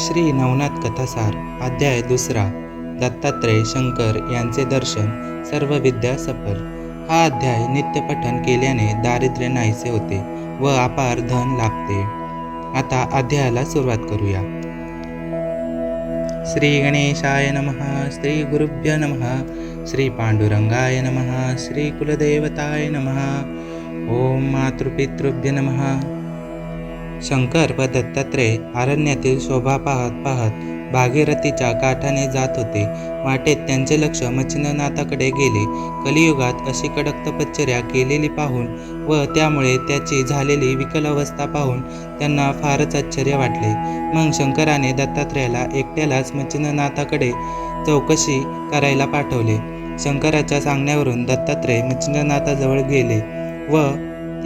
श्री नवनाथ कथासार अध्याय दुसरा दत्तात्रय शंकर यांचे दर्शन सर्व विद्या सफल. हा अध्याय नित्यपठन केल्याने दारिद्र्य नाहीसे होते व अपार धन लाभते. आता अध्यायाला सुरुवात करूया. श्री गणेशाय नमः श्री गुरुभ्य नमः श्री पांडुरंगाय नमः श्री कुलदेवताय नमः. ओम मातृपितृभ्य नमः. शंकर व दत्तात्रय अरण्यातील शोभा पाहत पाहत भागीरथीच्या काठाने जात होते. वाटेत त्यांचे लक्ष मच्छिंद्रनाथाकडे गेले. कलियुगात अशी कडक तपश्चर्या केलेली पाहून व त्यामुळे त्याची झालेली विकल अवस्था पाहून त्यांना फारच आश्चर्य वाटले. मग शंकराने दत्तात्रयाला एकट्यालाच मच्छिंद्रनाथाकडे चौकशी करायला पाठवले. शंकराच्या सांगण्यावरून दत्तात्रय मच्छिंद्रनाथाजवळ गेले व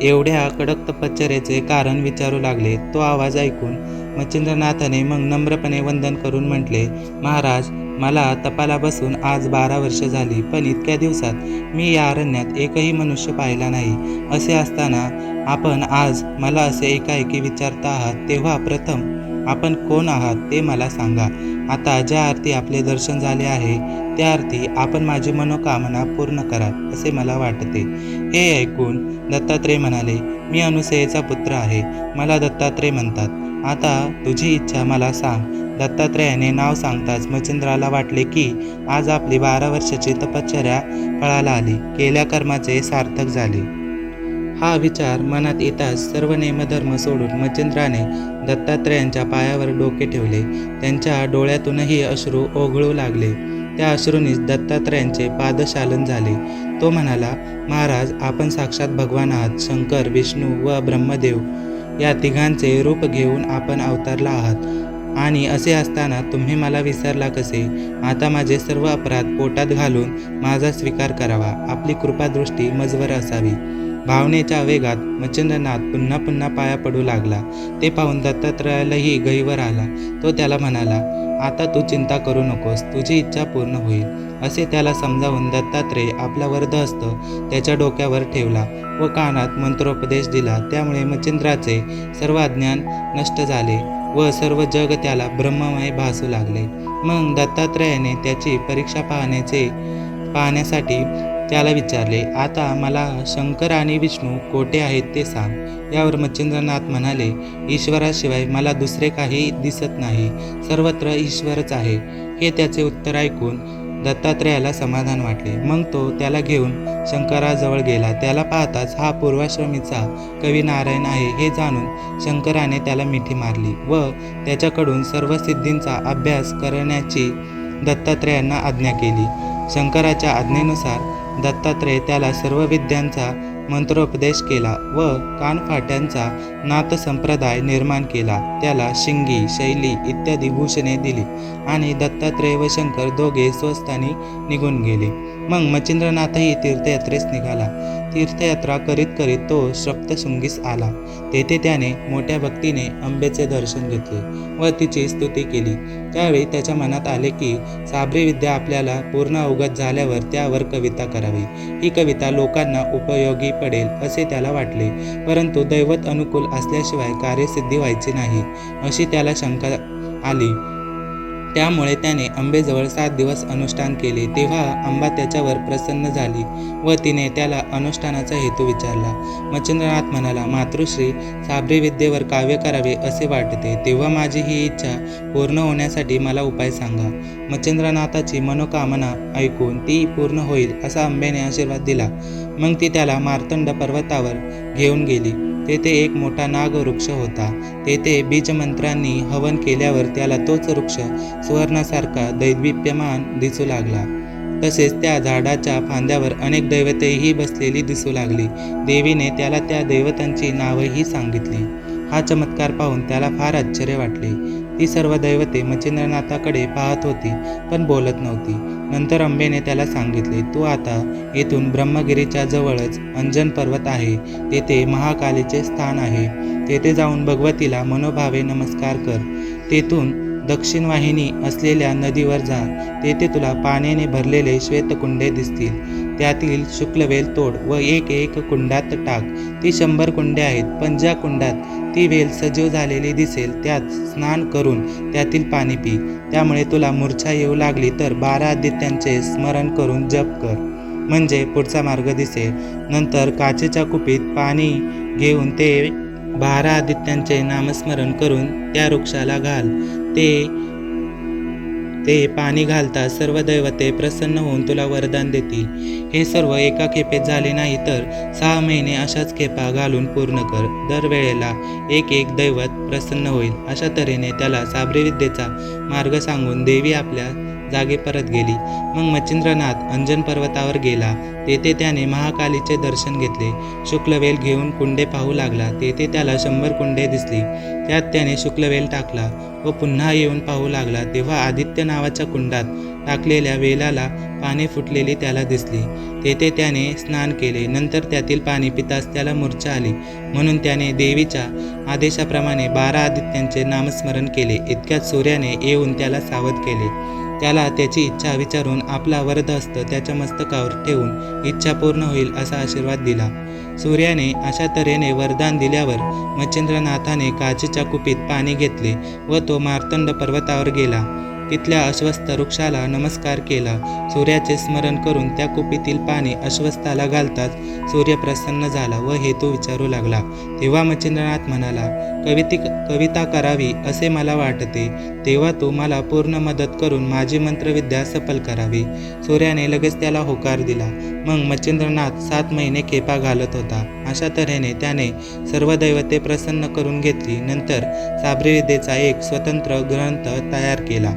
एवढ्या कडक तपश्चर्याचे कारण विचारू लागले. तो आवाज ऐकून मच्छिंद्रनाथाने मग नम्रपणे वंदन करून म्हटले महाराज मला तपाला बसून आज बारा वर्ष झाली पण इतक्या दिवसात मी या अरण्यात एकही मनुष्य पाहिला नाही. असे असताना आपण आज मला असे एकाएकी विचारता आहात तेव्हा प्रथम आपण कोण आहात ते मला सांगा. आता ज्या आरती आपले दर्शन झाले आहे त्या अर्थी आपण माझी मनोकामना पूर्ण करा असे मला वाटते. हे ऐकून दत्तात्रय म्हणाले मी अनुसयेचा पुत्र आहे मला दत्तात्रय म्हणतात. आता तुझी इच्छा मला सांग. दत्तात्रयाने नाव सांगताच मच्छिंद्राला वाटले की आज आपली बारा वर्षाची तपश्चर्या फळाला आली केल्या कर्माचे सार्थक झाले. हा विचार मनात येताच सर्व नेमधर्म सोडून मच्छिंद्राने दत्तात्रयांच्या पायावर डोके ठेवले. त्यांच्या डोळ्यातूनही अश्रू ओघळू लागले. त्या अश्रूंनीच दत्तात्रयांचे पादशालन झाले. तो म्हणाला महाराज आपण साक्षात भगवान आहात. शंकर विष्णू व ब्रह्मदेव या तिघांचे रूप घेऊन आपण अवतारला आहात. आणि असे असताना तुम्ही मला विसरला कसे? आता माझे सर्व अपराध पोटात घालून माझा स्वीकार करावा. आपली कृपादृष्टी मजवर असावी. भावनेच्या वेगात मच्छिंद्रनाथ पुन्हा पुन्हा पाया पडू लागला. ते पाहून दत्तात्रयालाही गहीवर आला. तो त्याला म्हणाला आता तू चिंता करू नकोस. तुझी इच्छा पूर्ण होईल. असे त्याला समजावून दत्तात्रय आपला वरदहस्त त्याच्या डोक्यावर ठेवला व कानात मंत्रोपदेश दिला. त्यामुळे मच्छिंद्राचे सर्व अज्ञान नष्ट झाले व सर्व जग त्याला ब्रह्ममय भासू लागले. मग दत्तात्रयाने त्याची परीक्षा पाहण्याचे पाहण्यासाठी त्याला विचारले आता मला शंकर आणि विष्णू कोठे आहेत ते सांग. यावर मच्छिंद्रनाथ म्हणाले ईश्वराशिवाय मला दुसरे काही दिसत नाही सर्वत्र ईश्वरच आहे. हे त्याचे उत्तर ऐकून दत्तात्रयाला समाधान वाटले. मग तो त्याला घेऊन शंकराजवळ गेला. त्याला पाहताच हा पूर्वाश्रमीचा कवी नारायण आहे हे जाणून शंकराने त्याला मिठी मारली व त्याच्याकडून सर्व सिद्धींचा अभ्यास करण्याची दत्तात्रयांना आज्ञा केली. शंकराच्या आज्ञेनुसार दत्तात्रय त्याला सर्व विद्यांचा मंत्रोपदेश केला व कानफाट्यांचा नाथ संप्रदाय निर्माण केला. त्याला शिंगी शैली इत्यादी भूषणे दिली आणि दत्तात्रय व शंकर दोघे स्वस्थानी निघून गेले. मग मच्छिंद्रनाथही तीर्थयात्रेस निघाला. तीर्थयात्रा करीत करीत तो सप्तशृंगीस आला. तेथे त्याने मोठ्या भक्तीने अंबेचे दर्शन घेतले व तिची स्तुती केली. त्यावेळी त्याच्या मनात आले की साबरी विद्या आपल्याला पूर्ण अवगत झाल्यावर त्यावर कविता करावी. ही कविता लोकांना उपयोगी पडेल असे त्याला वाटले. परंतु दैवत अनुकूल असल्याशिवाय कार्यसिद्धी व्हायची नाही अशी त्याला शंका आली. त्यामुळे त्याने अंबेजवळ सात दिवस अनुष्ठान केले. तेव्हा अंबा त्याच्यावर प्रसन्न झाली व तिने त्याला अनुष्ठानाचा हेतू विचारला. मच्छिंद्रनाथ म्हणाला मातृश्री साबरी विद्येवर काव्य करावे असे वाटते. तेव्हा माझी ही इच्छा पूर्ण होण्यासाठी मला उपाय सांगा. मच्छिंद्रनाथाची मनोकामना ऐकून ती पूर्ण होईल असा अंबेने आशीर्वाद दिला. मग ती त्याला मार्तंड पर्वतावर घेऊन गेली. तेथे एक मोठा नागवृक्ष होता. तेथे बीजमंत्रांनी हवन केल्यावर त्याला तोच वृक्ष सुवर्णासारखा दैदिप्यमान दिसू लागला. तसेच त्या झाडाच्या फांद्यावर अनेक दैवतेही बसलेली दिसू लागली. देवीने त्याला त्या दैवतांची नावही सांगितली. हा चमत्कार पाहून त्याला फार आश्चर्य वाटले. ती सर्व दैवते मच्छिंद्रनाथाकडे पाहत होती पण बोलत नव्हती. नंतर अंबेने त्याला सांगितले तू आता येथून ब्रह्मगिरीच्या जवळच अंजन पर्वत आहे. तेथे महाकालीचे स्थान आहे. तेथे जाऊन भगवतीला मनोभावे नमस्कार कर. तेथून दक्षिण वाहिनी असलेल्या नदीवर जा. तेथे तुला पाण्याने भरलेले श्वेतकुंडे दिसतील. त्यातील शुक्लवेल तोड व एक एक कुंडात टाक. ती शंभर कुंडे आहेत पण ज्या कुंडात ती वेल सजीव झालेली दिसेल त्यात स्नान करून त्यातील पाणी पी. त्यामुळे तुला मूर्छा येऊ लागली तर बारा आदित्यांचे स्मरण करून जप कर. म्हणजे पुढचा मार्ग दिसेल नंतर काचेच्या कुपीत पाणी घेऊन ते बारा आदित्यांचे नामस्मरण करून त्या वृक्षाला घाल. ते ते पाणी घालता सर्व दैवते प्रसन्न होऊन तुला वरदान देतील. हे सर्व एका खेपेत झाले नाही तर सहा महिने अशाच खेपा घालून पूर्ण कर. दरवेळेला एक एक दैवत प्रसन्न होईल. अशा तऱ्हेने त्याला साबरी विद्येचा मार्ग सांगून देवी आपल्या जागे परत गेली. मग मच्छिंद्रनाथ अंजन पर्वतावर गेला. तेथे त्याने महाकालीचे दर्शन घेतले. शुक्लवेल घेऊन कुंडे पाहू लागला. तेथे त्याला शंभर कुंडे दिसली. त्यात त्याने शुक्लवेल टाकला व पुन्हा येऊन पाहू लागला. तेव्हा आदित्य नावाच्या कुंडात टाकलेल्या वेलाला पाने फुटलेली त्याला दिसली. तेथे त्याने स्नान केले. नंतर त्यातील पाणी पितास त्याला मूर्छा आली. म्हणून त्याने देवीच्या आदेशाप्रमाणे बारा आदित्यांचे नामस्मरण केले. इतक्यात सूर्याने येऊन त्याला सावध केले. त्याला त्याची इच्छा विचारून आपला वरदहस्त त्याच्या मस्तकावर ठेवून इच्छा पूर्ण होईल असा आशीर्वाद दिला. सूर्याने अशा तऱ्हेने वरदान दिल्यावर मच्छिंद्रनाथाने काचेच्या कुपीत पाणी घेतले व तो मार्तंड पर्वतावर गेला. तिथल्या अश्वस्थ वृक्षाला नमस्कार केला. सूर्याचे स्मरण करून त्या कुपीतील पाणी अश्वस्थाला घालताच सूर्य प्रसन्न झाला व हेतू विचारू लागला. तेव्हा मच्छिंद्रनाथ म्हणाला कविती कविता करावी असे मला वाटते. तेव्हा तू मला पूर्ण मदत करून माझी मंत्रविद्या सफल करावी. सूर्याने लगेच त्याला होकार दिला. मग मच्छिंद्रनाथ सात महिने खेपा घालत होता. अशा तऱ्हेने त्याने सर्व दैवते प्रसन्न करून घेतली. नंतर साबरी विद्येचा एक स्वतंत्र ग्रंथ तयार केला.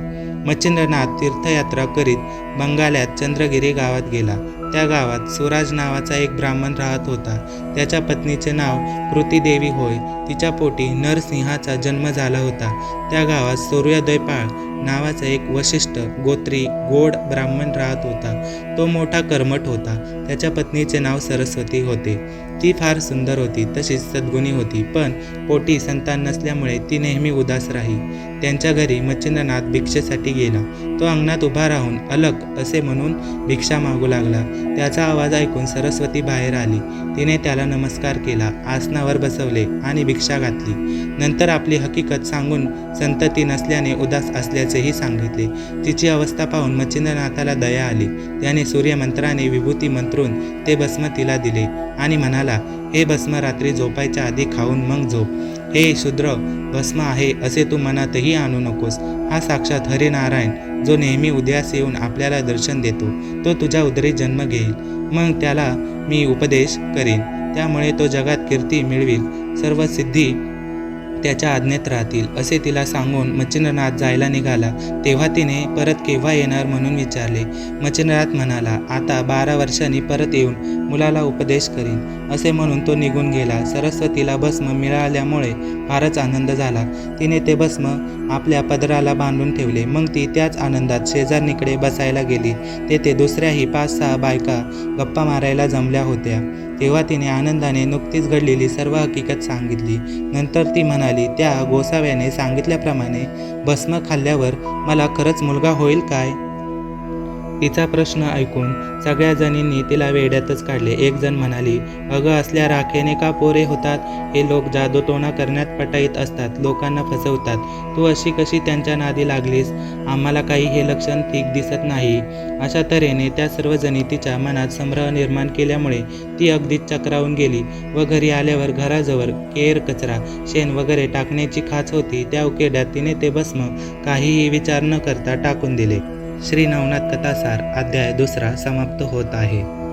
मच्छिंद्रनाथ तीर्थयात्रा करीत बंगाल्यात चंद्रगिरी गावात गेला. त्या गावात सुराज नावाचा एक ब्राह्मण राहत होता. त्याच्या पत्नीचे नाव कृतीदेवी होय. तिच्या पोटी नरसिंहाचा जन्म झाला होता. त्या गावात सूर्योदयपाळ नावाचा एक वशिष्ठ गोत्री गोड ब्राह्मण राहत होता. तो मोठा कर्मठ होता. त्याच्या पत्नीचे नाव सरस्वती होते. ती फार सुंदर होती तशीच सद्गुणी होती. पण पोटी संतान नसल्यामुळे ती नेहमी उदास राही. त्यांच्या घरी मच्छिंद्रनाथ भिक्षेसाठी गेला. तो अंगणात उभा राहून अलग असे म्हणून भिक्षा मागू लागला. त्याचा आवाज ऐकून सरस्वती बाहेर आली. तिने त्याला नमस्कार केला आसनावर बसवले आणि भिक्षा घातली. नंतर आपली हकीकत सांगून संतती नसल्याने उदास असल्याचेही सांगितले. तिची अवस्था पाहून मच्छिंद्रनाथाला दया आली. त्याने सूर्यमंत्राने विभूती मंत्रून ते भस्म तिला दिले आणि म्हणाला हे भस्म रात्री झोपायच्या आधी खाऊन मग झोप. हे शूद्र भस्म आहे असे तू मनातही आणू नकोस. हा साक्षात हरिनारायण जो नेहमी उद्यास येऊन आपल्याला दर्शन देतो तो तुझ्या उदरी जन्म घेईल. मग त्याला मी उपदेश करीन. त्यामुळे तो जगात कीर्ती मिळवील. सर्व सिद्धी त्याच्या आज्ञेत राहतील असे तिला सांगून मच्छिंद्रनाथ जायला निघाला. तेव्हा तिने परत केव्हा येणार म्हणून विचारले. मच्छिंद्रनाथ म्हणाला आता बारा वर्षांनी परत येऊन मुलाला उपदेश करीन. असे म्हणून तो निघून गेला. सरस्वतीला भस्म मिळाल्यामुळे फारच आनंद झाला. तिने ते भस्म आपल्या पदराला बांधून ठेवले. मग ती त्याच आनंदात शेजारणीकडे बसायला गेली. तेथे दुसऱ्याही पाच सहा बायका गप्पा मारायला जमल्या होत्या. तेव्हा तिने आनंदाने नुकतीच घडलेली सर्व हकीकत सांगितली. नंतर ती म्हणाली त्या गोसाव्याने सांगितल्याप्रमाणे भस्म खाल्ल्यावर मला खरंच मुलगा होईल काय? तिचा प्रश्न ऐकून सगळ्या जणींनी तिला वेड्यातच काढले. एक जण म्हणाली अगं असल्या राखेने का पोरे होतात? हे लोक जादूटोणा करण्यात पटाईत असतात लोकांना फसवतात. तू अशी कशी त्यांच्या नादी लागलीस? आम्हाला काही हे लक्षण ठीक दिसत नाही. अशा तऱ्हेने त्या सर्व जणी तिच्या मनात संभ्रम निर्माण केल्यामुळे ती अगदीच चक्रावून गेली व घरी आल्यावर घराजवळ केर कचरा शेण वगैरे टाकण्याची खाच होती. त्या उकेड्यात तिने ते भस्म काहीही विचार न करता टाकून दिले. श्री नवनाथ कथासार अध्याय दुसरा समाप्त होत आहे.